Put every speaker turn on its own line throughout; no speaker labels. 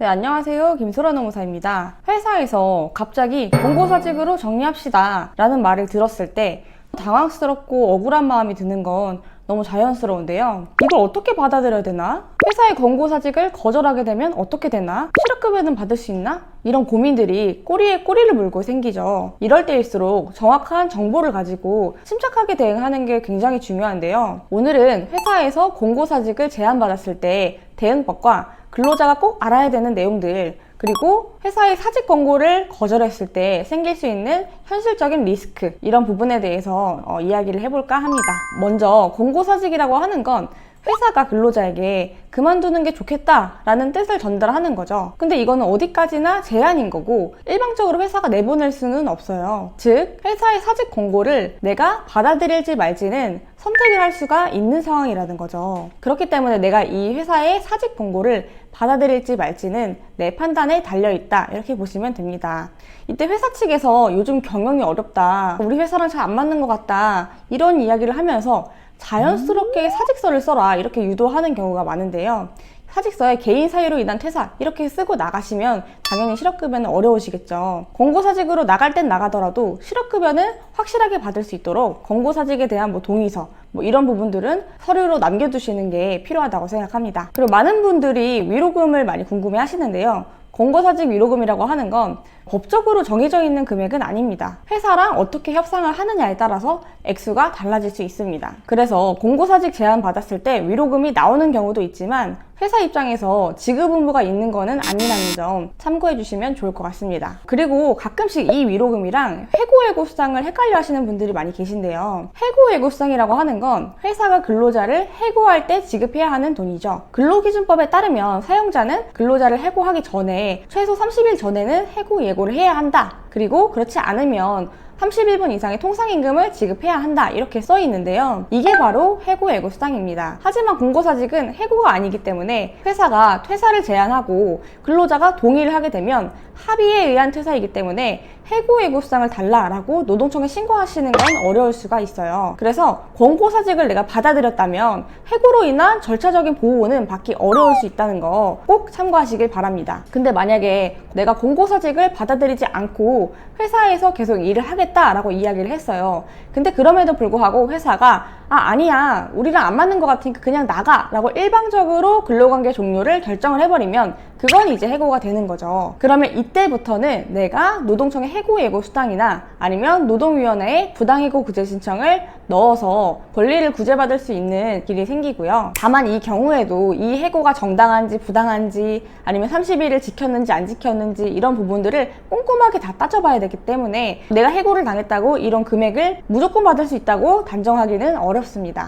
네, 안녕하세요. 김소라 노무사입니다. 회사에서 갑자기 공고사직으로 정리합시다 라는 말을 들었을 때 당황스럽고 억울한 마음이 드는 건 너무 자연스러운데요. 이걸 어떻게 받아들여야 되나? 회사의 권고사직을 거절하게 되면 어떻게 되나? 실업급여는 받을 수 있나? 이런 고민들이 꼬리에 꼬리를 물고 생기죠. 이럴 때일수록 정확한 정보를 가지고 침착하게 대응하는 게 굉장히 중요한데요. 오늘은 회사에서 공고사직을 제안받았을 때 대응법과 근로자가 꼭 알아야 되는 내용들, 그리고 회사의 사직 권고를 거절했을 때 생길 수 있는 현실적인 리스크, 이런 부분에 대해서 어, 이야기를 해볼까 합니다. 먼저 공고사직이라고 하는 건 회사가 근로자에게 그만두는 게 좋겠다라는 뜻을 전달하는 거죠. 근데 이거는 어디까지나 제한인 거고 일방적으로 회사가 내보낼 수는 없어요. 즉, 회사의 사직 권고를 내가 받아들일지 말지는 선택을 할 수가 있는 상황이라는 거죠. 그렇기 때문에 내가 이 회사의 사직 권고를 받아들일지 말지는 내 판단에 달려 있다. 이렇게 보시면 됩니다. 이때 회사 측에서 요즘 경영이 어렵다. 우리 회사랑 잘 안 맞는 것 같다. 이런 이야기를 하면서 자연스럽게 사직서를 써라 이렇게 유도하는 경우가 많은데요. 사직서에 개인 사유로 인한 퇴사 이렇게 쓰고 나가시면 당연히 실업급여는 어려우시겠죠. 공고사직으로 나갈 땐 나가더라도 실업급여는 확실하게 받을 수 있도록 공고사직에 대한 뭐 동의서 뭐 이런 부분들은 서류로 남겨두시는 게 필요하다고 생각합니다. 그리고 많은 분들이 위로금을 많이 궁금해 하시는데요. 공고사직 위로금이라고 하는 건 법적으로 정해져 있는 금액은 아닙니다. 회사랑 어떻게 협상을 하느냐에 따라서 액수가 달라질 수 있습니다. 그래서 공고사직 제안 받았을 때 위로금이 나오는 경우도 있지만 회사 입장에서 지급 의무가 있는 거는 아니라는 점 참고해 주시면 좋을 것 같습니다. 그리고 가끔씩 이 위로금이랑 해고해고 수당을 헷갈려 하시는 분들이 많이 계신데요. 해고해고 수당이라고 하는 건 회사가 근로자를 해고할 때 지급해야 하는 돈이죠. 근로기준법에 따르면 사용자는 근로자를 해고하기 전에 최소 30일 전에는 해고 예고를 해야 한다. 그리고 그렇지 않으면 31분 이상의 통상임금을 지급해야 한다 이렇게 써 있는데요. 이게 바로 해고 예고 수당입니다. 하지만 공고사직은 해고가 아니기 때문에 회사가 퇴사를 제안하고 근로자가 동의를 하게 되면 합의에 의한 퇴사이기 때문에 해고 예고 수당을 달라라고 노동청에 신고하시는 건 어려울 수가 있어요. 그래서 권고사직을 내가 받아들였다면 해고로 인한 절차적인 보호는 받기 어려울 수 있다는 거 꼭 참고하시길 바랍니다. 근데 만약에 내가 공고사직을 받아들이지 않고 회사에서 계속 일을 하 겠다라고 이야기를 했어요. 근데 그럼에도 불구하고 회사가 아 아니야 우리랑 안 맞는 것 같으니까 그냥 나가 라고 일방적으로 근로관계 종료를 결정을 해버리면 그건 이제 해고가 되는 거죠. 그러면 이때부터는 내가 노동청에 해고 예고 수당이나 아니면 노동위원회에 부당해고 구제 신청을 넣어서 권리를 구제받을 수 있는 길이 생기고요. 다만 이 경우에도 이 해고가 정당한지 부당한지 아니면 30일을 지켰는지 안 지켰는지 이런 부분들을 꼼꼼하게 다 따져봐야 되기 때문에 내가 해고를 당했다고 이런 금액을 무조건 받을 수 있다고 단정하기는 어렵습니다.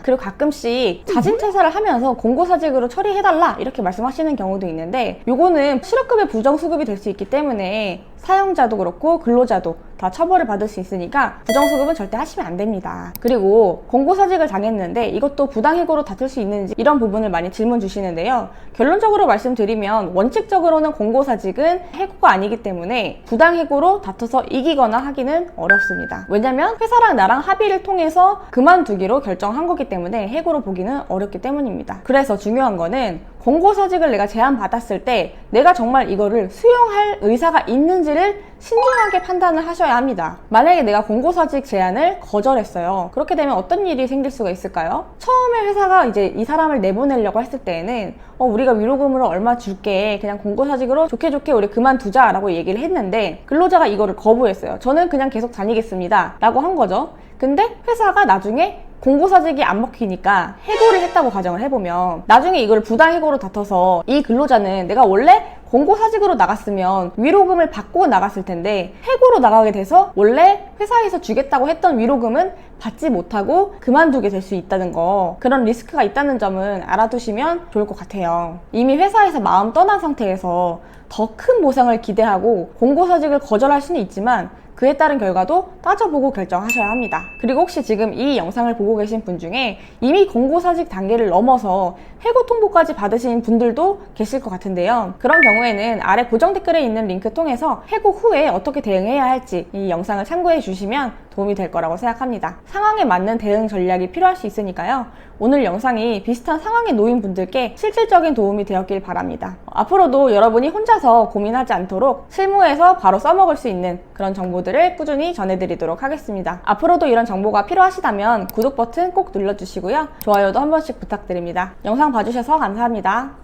그리고 가끔씩 자진 퇴사를 하면서 공고사직으로 처리해달라 이렇게 말씀하시는 경우도 있는데 요거는 실업급여 부정수급이 될 수 있기 때문에 사용자도 그렇고 근로자도 다 처벌을 받을 수 있으니까 부정수급은 절대 하시면 안 됩니다. 그리고 공고사직을 당했는데 이것도 부당해고로 다툴 수 있는지 이런 부분을 많이 질문 주시는데요. 결론적으로 말씀드리면 원칙적으로는 공고사직은 해고가 아니기 때문에 부당해고로 다투서 이기거나 하기는 어렵습니다. 왜냐면 회사랑 나랑 합의를 통해서 그만두기로 결정한 거기 때문에 해고로 보기는 어렵기 때문입니다. 그래서 중요한 거는 공고사직을 내가 제안받았을 때 내가 정말 이거를 수용할 의사가 있는지를 신중하게 판단을 하셔야 합니다. 만약에 내가 공고사직 제안을 거절했어요. 그렇게 되면 어떤 일이 생길 수가 있을까요? 처음에 회사가 이제 이 사람을 내보내려고 했을 때에는 어, 우리가 위로금으로 얼마 줄게. 그냥 공고사직으로 좋게 좋게 우리 그만두자. 라고 얘기를 했는데 근로자가 이거를 거부했어요. 저는 그냥 계속 다니겠습니다. 라고 한 거죠. 근데 회사가 나중에 공고사직이 안 먹히니까 해고를 했다고 가정을 해보면 나중에 이걸 부당해고로 다퉈서 이 근로자는 내가 원래 공고사직으로 나갔으면 위로금을 받고 나갔을 텐데 해고로 나가게 돼서 원래 회사에서 주겠다고 했던 위로금은 받지 못하고 그만두게 될 수 있다는 거 그런 리스크가 있다는 점은 알아두시면 좋을 것 같아요 이미 회사에서 마음 떠난 상태에서 더 큰 보상을 기대하고 공고사직을 거절할 수는 있지만 그에 따른 결과도 따져보고 결정하셔야 합니다. 그리고 혹시 지금 이 영상을 보고 계신 분 중에 이미 공고사직 단계를 넘어서 해고 통보까지 받으신 분들도 계실 것 같은데요. 그런 경우에는 아래 고정 댓글에 있는 링크 통해서 해고 후에 어떻게 대응해야 할지 이 영상을 참고해 주시면 도움이 될 거라고 생각합니다. 상황에 맞는 대응 전략이 필요할 수 있으니까요. 오늘 영상이 비슷한 상황에 놓인 분들께 실질적인 도움이 되었길 바랍니다. 앞으로도 여러분이 혼자서 고민하지 않도록 실무에서 바로 써먹을 수 있는 그런 정보들을 꾸준히 전해드리도록 하겠습니다. 앞으로도 이런 정보가 필요하시다면 구독 버튼 꼭 눌러주시고요. 좋아요도 한 번씩 부탁드립니다. 영상 봐주셔서 감사합니다.